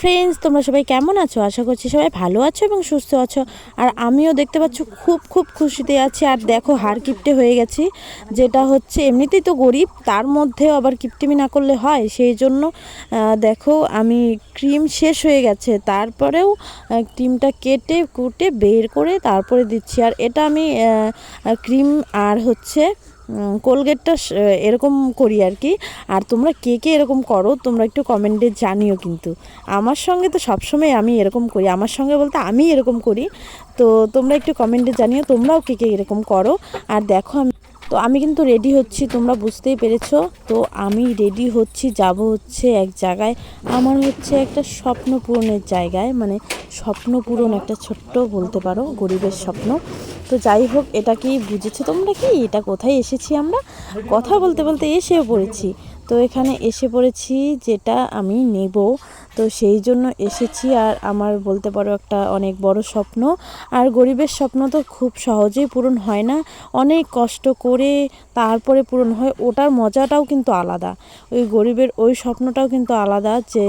Friends তোমরা সবাই কেমন আছো? আশা করছি সবাই ভালো আছো এবং সুস্থ আছো। আর আমিও দেখতে পাচ্ছ খুব খুব খুশিতে আছি। আর দেখো, হার কিপটে হয়ে গেছি। যেটা হচ্ছে, এমনিতেই তো গরিব, তার মধ্যেও আবার কিপটিমি না করলে হয়। সেই জন্য দেখো, আমি ক্রিম শেষ হয়ে গেছে। তারপরেও ক্রিমটা কেটে, কুটে, বের করে তারপরে দিচ্ছি। আর এটা আমি ক্রিম আর হচ্ছে কোলগেটটা এরকম করি আর কি। আর তোমরা কে কে এরকম করো, তোমরা একটু কমেন্টে জানিও কিন্তু। আমার সঙ্গে তো সবসময় আমি এরকম করি। আমার সঙ্গে বলতে আমি এরকম করি। তো তোমরা একটু কমেন্টে জানিও তোমরাও কে কে এরকম করো। আর দেখো আমি তো আমি কিন্তু রেডি হচ্ছি, তোমরা বুঝতেই পেরেছ। তো আমি রেডি হচ্ছি, যাব হচ্ছে এক জায়গায়। আমার হচ্ছে একটা স্বপ্ন পূরণের জায়গায় মানে স্বপ্ন পূরণ একটা ছোট্ট বলতে পারো, গরিবের স্বপ্ন। তো যাই হোক, এটা কি বুঝেছ তোমরা কি? এটা কোথায় এসেছি আমরা? কথা বলতে বলতে এসেও পড়েছি। তো এখানে এসে পড়েছি, যেটা আমি নেব। তো সেই জন্য এসেছি আর আমার বলতে পারো একটা অনেক বড় স্বপ্ন। আর গরিবের স্বপ্ন তো খুব সহজেই পূরণ হয় না। অনেক কষ্ট করে তারপরে পূরণ হয়, ওটার মজাটাও কিন্তু আলাদা। ওই গরিবের ওই স্বপ্নটাও কিন্তু আলাদা যে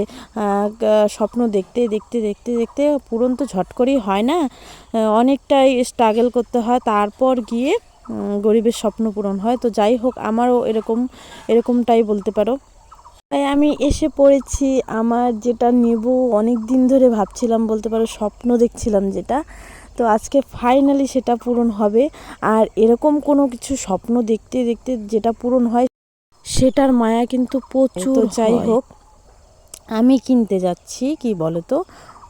স্বপ্ন দেখতে দেখতে দেখতে দেখতে পূরণ তো ঝট করেই হয় না। অনেকটাই স্ট্রাগল করতে হয়, তারপর গিয়ে গরিবের স্বপ্ন পূরণ হয়। তো যাই হোক, আমারও এরকম, এরকমটাই বলতে পারো। তাই আমি এসে পড়েছি। আমার যেটা নেব অনেক দিন ধরে ভাবছিলাম বলতে পারো স্বপ্ন দেখছিলাম যেটা। তো আজকে ফাইনালি সেটা পূরণ হবে। আর এরকম কোনো কিছু স্বপ্ন দেখতে দেখতে যেটা পূরণ হয় সেটার মায়া কিন্তু প্রচুর। যাই হোক আমি কিনতে যাচ্ছি কি বলো তো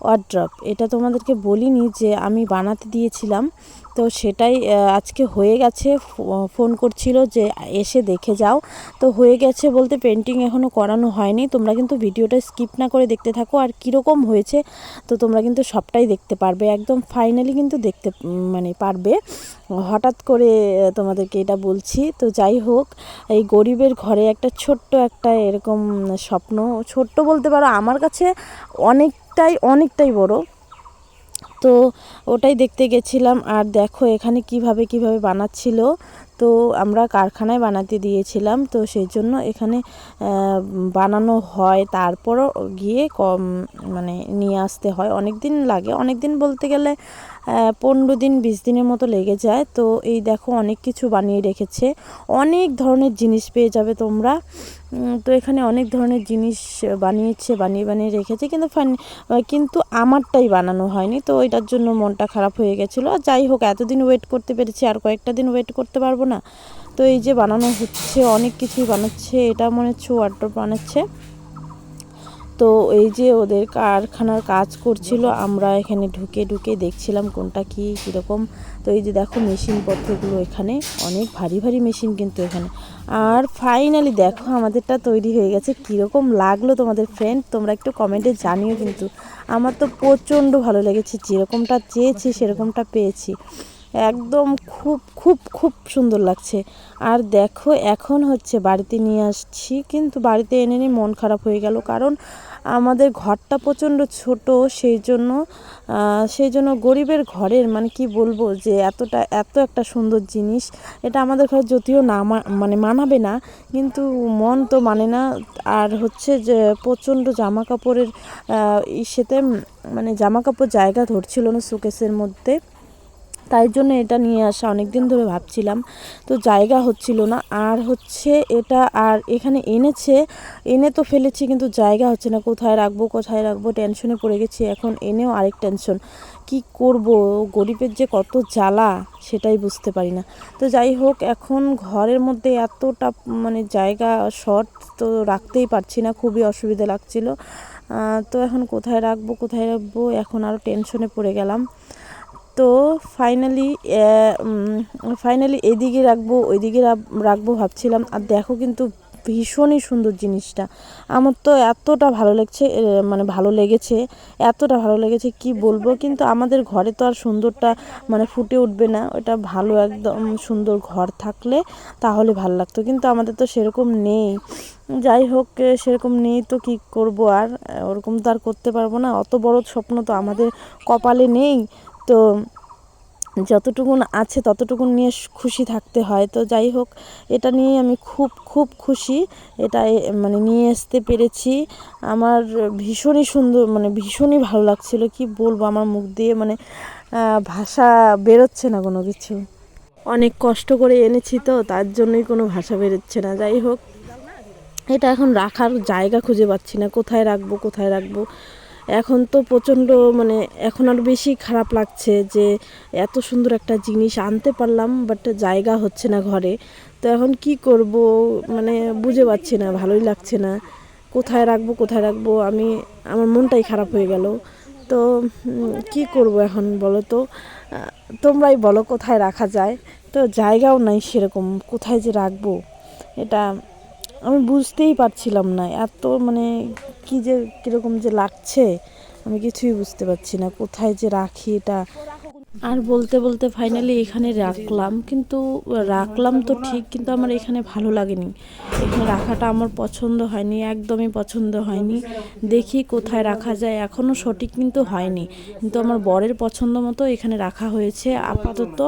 ওয়ার্ড্রপ এটা তোমাদেরকে বলিনি যে আমি বানাতে দিয়েছিলাম। তো সেটাই আজকে হয়ে গেছে। ফোন করছিল যে এসে দেখে যাও। তো হয়ে গেছে বলতে পেন্টিং এখনও করানো হয়নি। তোমরা কিন্তু ভিডিওটা স্কিপ না করে দেখতে থাকো। আর কীরকম হয়েছে, তো তোমরা কিন্তু সবটাই দেখতে পারবে। একদম ফাইনালি কিন্তু দেখতে মানে পারবে। হঠাৎ করে তোমাদেরকে এটা বলছি। তো যাই হোক, এই গরিবের ঘরে একটা ছোট্ট একটা এরকম স্বপ্ন, ছোট্ট বলতে পারো, আমার কাছে অনেকটাই অনেকটাই বড়। তো ওটাই দেখতে গেছিলাম আর দেখো এখানে কীভাবে কীভাবে বানাচ্ছিল। তো আমরা কারখানায় বানাতে দিয়েছিলাম, তো সেই জন্য এখানে বানানো হয়। তারপরও গিয়ে কম মানে নিয়ে আসতে হয়। অনেক দিন লাগে। অনেক দিন বলতে গেলে পনেরো দিন, বিশ দিনের মতো লেগে যায়। তো এই দেখো অনেক কিছু বানিয়ে রেখেছে। অনেক ধরনের জিনিস পেয়ে যাবে তোমরা। তো এখানে অনেক ধরনের জিনিস বানিয়েছে, বানিয়ে বানিয়ে রেখেছে। কিন্তু ফান কিন্তু আমারটাই বানানো হয়নি। তো ওইটার জন্য মনটা খারাপ হয়ে গেছিল। আর যাই হোক, এতদিন ওয়েট করতে পেরেছি, আর কয়েকটা দিন ওয়েট করতে পারব না। তো এই যে বানানো হচ্ছে, অনেক কিছুই বানাচ্ছে। এটা মনে হচ্ছে ওয়ার্ড্রপ বানাচ্ছে। তো এই যে ওদের কারখানার কাজ করছিল, আমরা এখানে ঢুকে ঢুকে দেখছিলাম কোনটা কি, কীরকম। তো এই যে দেখো মেশিনপত্রগুলো এখানে, অনেক ভারী ভারী মেশিন কিন্তু এখানে। আর ফাইনালি দেখো আমাদেরটা তৈরি হয়ে গেছে, কীরকম লাগল তোমাদের ফ্রেন্ড তোমরা একটু কমেন্টে জানিও কিন্তু। আমার তো প্রচণ্ড ভালো লেগেছে, যেরকমটা চেয়েছি সেরকমটা পেয়েছি। একদম খুব খুব খুব সুন্দর লাগছে। আর দেখো, এখন হচ্ছে বাড়িতে নিয়ে আসছি, কিন্তু বাড়িতে এনে নিয়ে মন খারাপ হয়ে গেল। কারণ আমাদের ঘরটা প্রচণ্ড ছোট, সেই জন্য সেই জন্য গরিবের ঘরের মানে কি বলব যে এতটা, এত একটা সুন্দর জিনিস। এটা আমাদের ঘরে যদিও না মানে মানাবে না, কিন্তু মন তো মানে না। আর হচ্ছে যে প্রচণ্ড জামা কাপড়ের ইসেতে মানে জামা কাপড় জায়গা ধরছিল না, সুকেসের মধ্যে। তাই জন্য এটা নিয়ে আসা অনেক দিন ধরে ভাবছিলাম। তো জায়গা হচ্ছিল না। আর হচ্ছে এটা আর এখানে এনেছে, এনে তো ফেলেছি কিন্তু জায়গা হচ্ছে না। কোথায় রাখব কোথায় রাখব টেনশনে পড়ে গেছি। এখন এনেও আরেক টেনশন কি করব? গরিবের যে কত জ্বালা, সেটাই বুঝতে পারি না। তো যাই হোক, এখন ঘরের মধ্যে এতটা মানে জায়গা শর্ট তো রাখতেই পারছি না। খুবই অসুবিধা লাগছিল। তো এখন কোথায় রাখব কোথায় রাখব? এখন আরও টেনশনে পড়ে গেলাম। তো ফাইনালি ফাইনালি এদিকে রাখব, ওইদিকে রাখ- রাখব ভাবছিলাম। আর দেখো কিন্তু ভীষণই সুন্দর জিনিসটা। আমার তো এতটা ভালো লাগছে মানে ভালো লেগেছে, এতটা ভালো লেগেছে, কি বলব? কিন্তু আমাদের ঘরে তো আর সুন্দরটা মানে ফুটে উঠবে না। ওটা ভালো একদম সুন্দর ঘর থাকলে তাহলে ভালো লাগতো। কিন্তু আমাদের তো সেরকম নেই। যাই হোক সেরকম নেই তো কি করব? আর ওরকম তো আর করতে পারব না। অত বড় স্বপ্ন তো আমাদের কপালে নেই। তো যতটুকুন আছে ততটুকুন নিয়ে খুশি থাকতে হয়। তো যাই হোক, এটা নিয়ে আমি খুব খুব খুশি। এটা মানে নিয়ে আসতে পেরেছি। আমার ভীষণই সুন্দর মানে ভীষণই ভালো লাগছিল। কি বলব, আমার মুখ দিয়ে মানে ভাষা বেরোচ্ছে না কোনো কিছু। অনেক কষ্ট করে এনেছি তো, তার জন্যই কোনো ভাষা বেরোচ্ছে না। যাই হোক, এটা এখন রাখার জায়গা খুঁজে পাচ্ছি না। কোথায় রাখব কোথায় রাখব? এখন তো প্রচণ্ড মানে এখন আর বেশি খারাপ লাগছে যে এত সুন্দর একটা জিনিস আনতে পারলাম বাট জায়গা হচ্ছে না ঘরে। তো এখন কি করব? মানে বুঝে পাচ্ছি না, ভালোই লাগছে না। কোথায় রাখব কোথায় রাখব? আমি, আমার মনটাই খারাপ হয়ে গেল। তো কি করব এখন বলো তো? তোমরাই বলো কোথায় রাখা যায়। তো জায়গাও নাই সেরকম, কোথায় যে রাখব? এটা আমি বুঝতেই পারছিলাম না, এত মানে কি যে কীরকম যে লাগছে, আমি কিছুই বুঝতে পারছি না, কোথায় যে রাখি এটা। আর বলতে বলতে ফাইনালি এখানে রাখলাম, কিন্তু রাখলাম তো ঠিক, কিন্তু আমার এখানে ভালো লাগেনি। এখানে রাখাটা আমার পছন্দ হয়নি, একদমই পছন্দ হয়নি। দেখি কোথায় রাখা যায় এখনও সঠিক কিন্তু হয়নি। কিন্তু আমার বরের পছন্দ মতো এখানে রাখা হয়েছে। আপাতত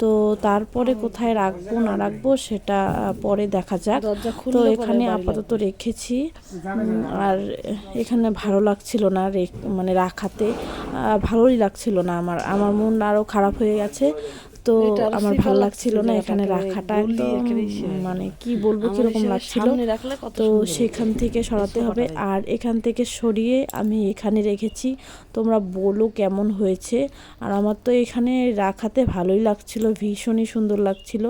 তো তারপরে কোথায় রাখব না রাখব সেটা পরে দেখা যাক। তো এখানে আপাতত রেখেছি। আর এখানে ভালো লাগছিল না মানে রাখাতে। ভালোই লাগছিল না আমার। আমার মন আরও খারাপ হয়ে গেছে। তো আমার ভালো লাগছিল না এখানে রাখাটা একদম মানে কি বলব কীরকম লাগছিল। তো সেখান থেকে সরাতে হবে। আর এখান থেকে সরিয়ে আমি এখানে রেখেছি। তোমরা বলো কেমন হয়েছে। আর আমার তো এখানে রাখাতে ভালোই লাগছিল ভীষণই সুন্দর লাগছিল।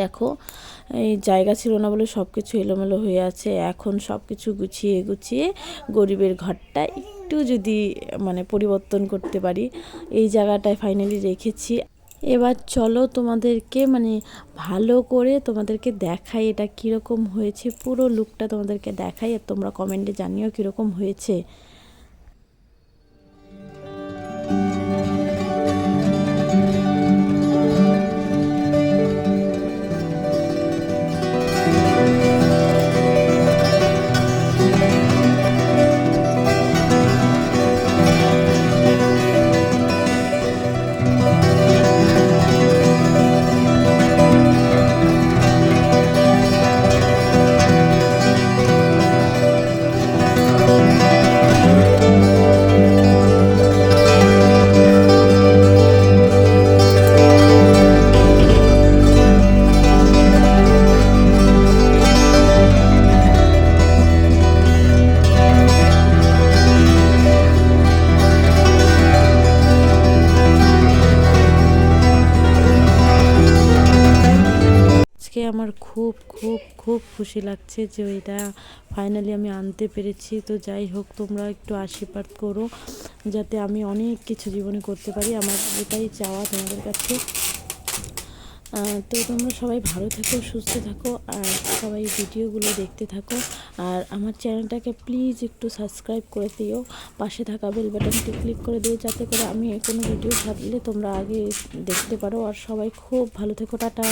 দেখো এই জায়গা ছিল না বলে সব কিছু এলোমেলো হয়ে আছে। এখন সব কিছু গুছিয়ে গুছিয়ে গরিবের ঘরটা একটু যদি মানে পরিবর্তন করতে পারি এই জায়গাটায় ফাইনালি রেখেছি। এবার চলো তোমাদেরকে মানে ভালো করে তোমাদেরকে দেখাই এটা কীরকম হয়েছে, পুরো লুকটা তোমাদেরকে দেখাই আর তোমরা কমেন্টে জানিও কীরকম হয়েছে। আজকে আমার খুব খুব খুব খুশি লাগছে যে এটা ফাইনালি আমি আনতে পেরেছি। তো যাই হোক, তোমরা একটু আশীর্বাদ করো যাতে আমি অনেক কিছু জীবনে করতে পারি। আমার এটাই চাওয়া তোমাদের কাছে। তো তোমরা সবাই ভালো থাকো, সুস্থ থাকো, আর সবাই ভিডিওগুলো দেখতে থাকো। আর আমার চ্যানেলটাকে প্লিজ একটু সাবস্ক্রাইব করে দিও। পাশে থাকা বেল বাটনটি ক্লিক করে দিও, যাতে করে আমি কোনো ভিডিও ছাড়লে তোমরা আগে দেখতে পারো। আর সবাই খুব ভালো থেকো, টাটা।